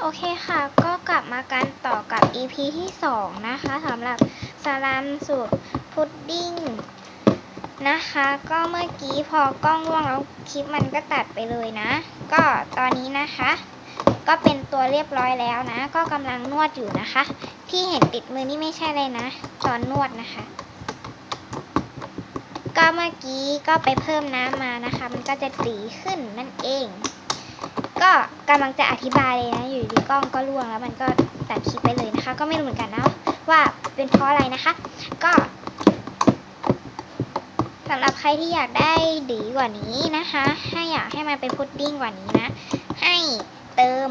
โอเคค่ะ ก็กลับมากันต่อกับ EP ที่ 2 นะคะสำหรับสลามสูตรพุดดิ้งนะคะ ก็เมื่อกี้พอกล้องร่วงแล้วคลิปมันก็ตัดไปเลยนะ ก็ตอนนี้นะคะ ก็เป็นตัวเรียบร้อยแล้วนะ ก็กำลังนวดอยู่นะคะ ที่เห็นติดมือนี่ไม่ใช่เลยนะ ตอนนวดนะคะ ก็เมื่อกี้ก็ไปเพิ่มน้ำมานะคะ มันก็จะตีขึ้นนั่นเอง ก็ กำลังจะอธิบายเลยนะ อยู่ดีกล้องก็ร่วงแล้วมันก็ตัดคลิปไปเลยนะคะ ก็ไม่รู้เหมือนกันนะว่าเป็นเพราะอะไรนะคะ ก็สำหรับใครที่อยากได้ดีกว่านี้นะคะ ให้อยากให้มันเป็นพุดดิ้งกว่านี้นะ ให้เติม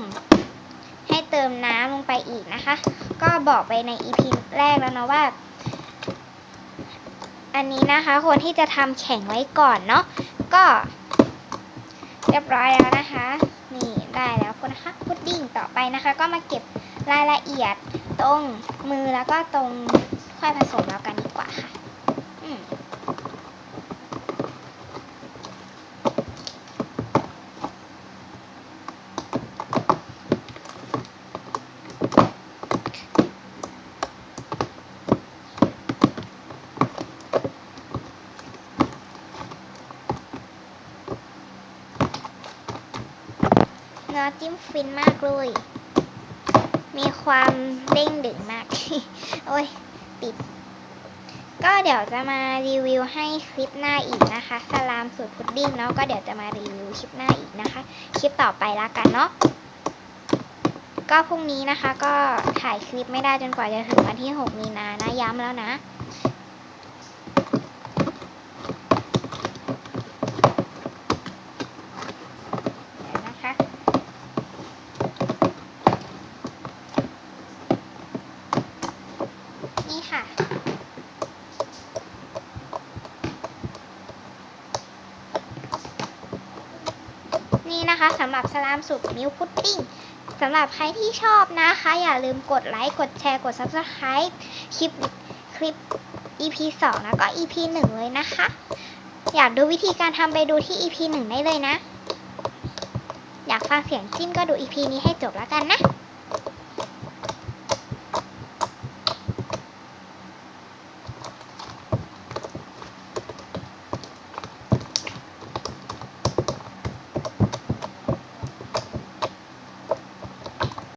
ให้เติมน้ำลงไปอีกนะคะ ก็บอกไปใน EP แรกแล้วนะว่า อันนี้นะคะควรที่จะทำแข็งไว้ก่อนเนาะก็ เรียบร้อยแล้วนะคะ นี่ได้แล้วคุณนะคะพุดดิ้งต่อไปนะคะ ก็มาเก็บรายละเอียดตรงมือแล้วก็ตรงถ้วยผสมแล้วกันดีกว่าค่ะ อืม เนื้อจิ้มฟินมากเลย มีความเด้งดึงมาก โอ้ย ติด ก็เดี๋ยวจะมารีวิวให้คลิปหน้าอีกนะคะ สลามสูตรพุดดิ้งเนาะ ก็เดี๋ยวจะมารีวิวคลิปหน้าอีกนะคะ คลิปต่อไปละกันเนาะ ก็พรุ่งนี้นะคะ ก็ถ่ายคลิปไม่ได้จนกว่าจะถึงวันที่ 6 มีนานะ ย้ำแล้วนะ เดี๋ยวนะคะ นี่ค่ะ นี่นะคะสำหรับสลามสุกมิวพุดดิ้งสำหรับใครที่ชอบนะคะ อย่าลืมกดไลค์กดแชร์กด Subscribe คลิปคลิป EP 2 แล้วก็ EP 1 เลยนะคะ อยากดูวิธีการทำไปดูที่ EP 1 ได้เลยนะ อยากฟังเสียงจิ้มก็ดู EP นี้ให้จบแล้วกันนะ